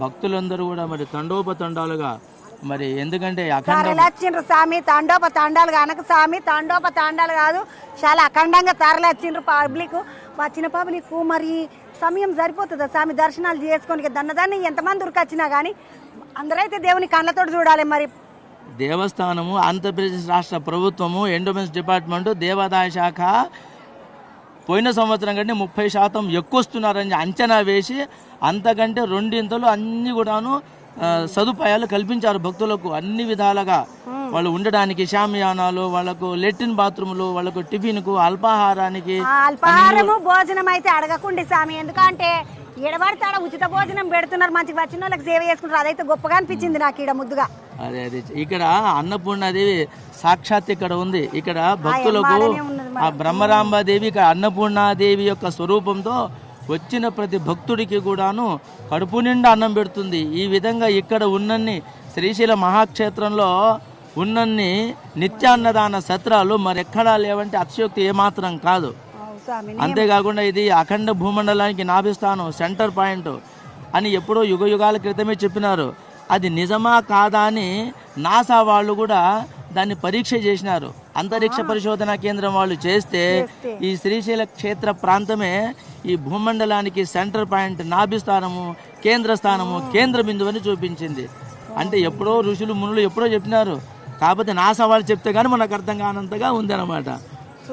భక్తులందరూ కూడా మరి తండోపతండాలుగా మరి ఎందుకంటే అఖండ తరలిచ్చిండ్రు స్వామి తండోప తండాలు కనుక స్వామి తండోప తండాలు కాదు చాలా అఖండంగా తరలిచ్చిండ్రు పబ్లిక్. వచ్చిన పబ్లిక్ మరి సమయం సరిపోతుందా స్వామి? దర్శనాలు చేసుకొని దన్నదాన్ని ఎంతమంది ఉరికొచ్చినా కానీ అందరైతే దేవుని కళ్ళతోటి చూడాలి మరి. దేవస్థానము ఆంధ్రప్రదేశ్ రాష్ట్ర ప్రభుత్వము ఎండోమెంట్స్ డిపార్ట్మెంట్ దేవాదాయ శాఖ పోయిన సంవత్సరం కంటే ముప్పై శాతం ఎక్కువ వస్తున్నారని అంచనా వేసి అంతకంటే రెండింతలు అన్ని కూడాను సదుపాయాలు కల్పించారు భక్తులకు అన్ని విధాలుగా. వాళ్ళు ఉండడానికి శామియానాలు వాళ్ళకు లెట్రిన్ బాత్రూములు వాళ్ళకు టిఫిన్కు అల్పాహారానికి ఆ అల్పాహారము భోజనం అయితే అడగకుండి స్వామి. ఎందుకంటే ఎడబడితే ఆడ ఉచిత భోజనం పెడుతున్నారు మంచిగా వచ్చిన వాళ్ళకి సేవ చేసుకుంటారు. అదైతే గొప్పగా అనిపించింది నాకు ఈడ ముద్దుగా. అదే అదే. ఇక్కడ అన్నపూర్ణాదేవి సాక్షాత్ ఇక్కడ ఉంది. ఇక్కడ భక్తులకు ఆ బ్రహ్మరాంబాదేవి అన్నపూర్ణాదేవి యొక్క స్వరూపంతో వచ్చిన ప్రతి భక్తుడికి కూడాను కడుపు నిండా అన్నం పెడుతుంది. ఈ విధంగా ఇక్కడ ఉన్నన్ని శ్రీశైల మహాక్షేత్రంలో ఉన్నన్ని నిత్యాన్నదాన సత్రాలు మరెక్కడా లేవంటే అతిశయోక్తి ఏమాత్రం కాదు. అంతేకాకుండా ఇది అఖండ భూమండలానికి నాభిస్థానం సెంటర్ పాయింట్ అని ఎప్పుడో యుగ యుగాల క్రితమే చెప్పినారు. అది నిజమా కాదా అని నాసా వాళ్ళు కూడా దాన్ని పరీక్ష చేసినారు. అంతరిక్ష పరిశోధన కేంద్రం వాళ్ళు చేస్తే ఈ శ్రీశైల క్షేత్ర ప్రాంతమే ఈ భూమండలానికి సెంటర్ పాయింట్ నాభిస్థానము కేంద్ర స్థానము కేంద్ర బిందువు అని చూపించింది అంటే ఎప్పుడో ఋషులు మునులు ఎప్పుడో చెప్పినారు. కాకపోతే నాసా వాళ్ళు చెప్తే కానీ మనకు అర్థం కానంతగా ఉందన్నమాట.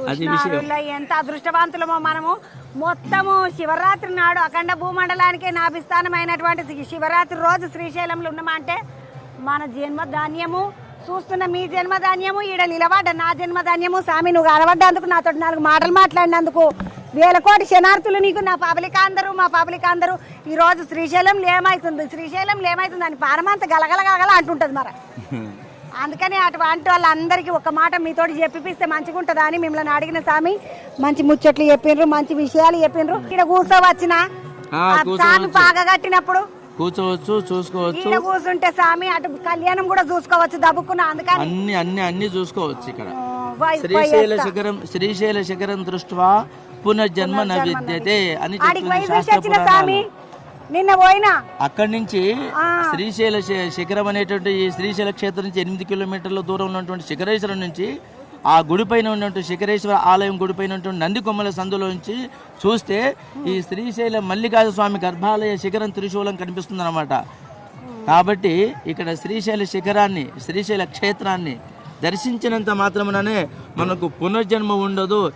అది విషయం. ఎంత అదృష్టవంతులమో మనము. మొత్తము శివరాత్రి నాడు అఖండ భూమండలానికి నాభిస్థానమైనటువంటి శి- శివరాత్రి రోజు శ్రీశైలంలో ఉన్నామంటే మన జన్మ ధాన్యము చూస్తున్న మీ జన్మ ధాన్యము ఈడ నిలబడ్డ నా జన్మ ధాన్యము స్వామి నువ్వు అలవడ్డందుకు నాతో నాలుగు మాటలు మాట్లాడినందుకు. వేల కోటి శనార్థులు నీకు నా పబ్లిక్ అందరూ మా పబ్లిక్ అందరూ ఈ రోజు శ్రీశైలంలో ఏమవుతుంది శ్రీశైలంలో ఏమవుతుంది అని పారమంత గలగల గలగల అంటుంటుంది మరి. అందుకని అటువంటి వాళ్ళందరికీ ఒక మాట మీతోటి చెప్పిపిస్తే మంచిగా ఉంటుందా అని మిమ్మల్ని అడిగిన స్వామి మంచి ముచ్చట్లు చెప్పిండ్రు మంచి విషయాలు చెప్పిండ్రు ఇక్కడ కూర్చోవచ్చిన ఆ, స్వామి బాగా కట్టినప్పుడు కూర్చోవచ్చు చూసుకోవచ్చు. ఈడ కూర్చుంటే స్వామి అటు కళ్యాణం కూడా చూసుకోవచ్చు దబ్బుకున్న అందుకని. అన్ని అన్ని అన్ని చూసుకోవచ్చు ఇక్కడ. వై- శ్రీశైల శిఖరం శ్రీశైల శిఖరం దృష్ట్యా పునర్జన్మ న విద్యతే అని ఆడికి చెప్తుంది వయసు శాస్త్ర వచ్చిన పురాణాలు స్వామి? నిన్న పోయినా? అక్కడి నుంచి ఆ. శ్రీశైల శి- శిఖరం అనేటువంటి ఈ శ్రీశైల క్షేత్రం నుంచి ఎనిమిది కిలోమీటర్ల దూరం ఉన్నటువంటి శిఖరేశ్వరం నుంచి ఆ గుడిపైన ఉన్నటువంటి శిఖరేశ్వర ఆలయం గుడిపైన ఉన్నటువంటి నంది కొమ్మల సందులో నుంచి చూస్తే ఈ శ్రీశైల మల్లికార్జున స్వామి గర్భాలయ శిఖరం త్రిశూలం కనిపిస్తుంది కాబట్టి ఇక్కడ శ్రీశైల శిఖరాన్ని శ్రీశైల క్షేత్రాన్ని దర్శించినంత మాత్రముననే మనకు పునర్జన్మ ఉండదు.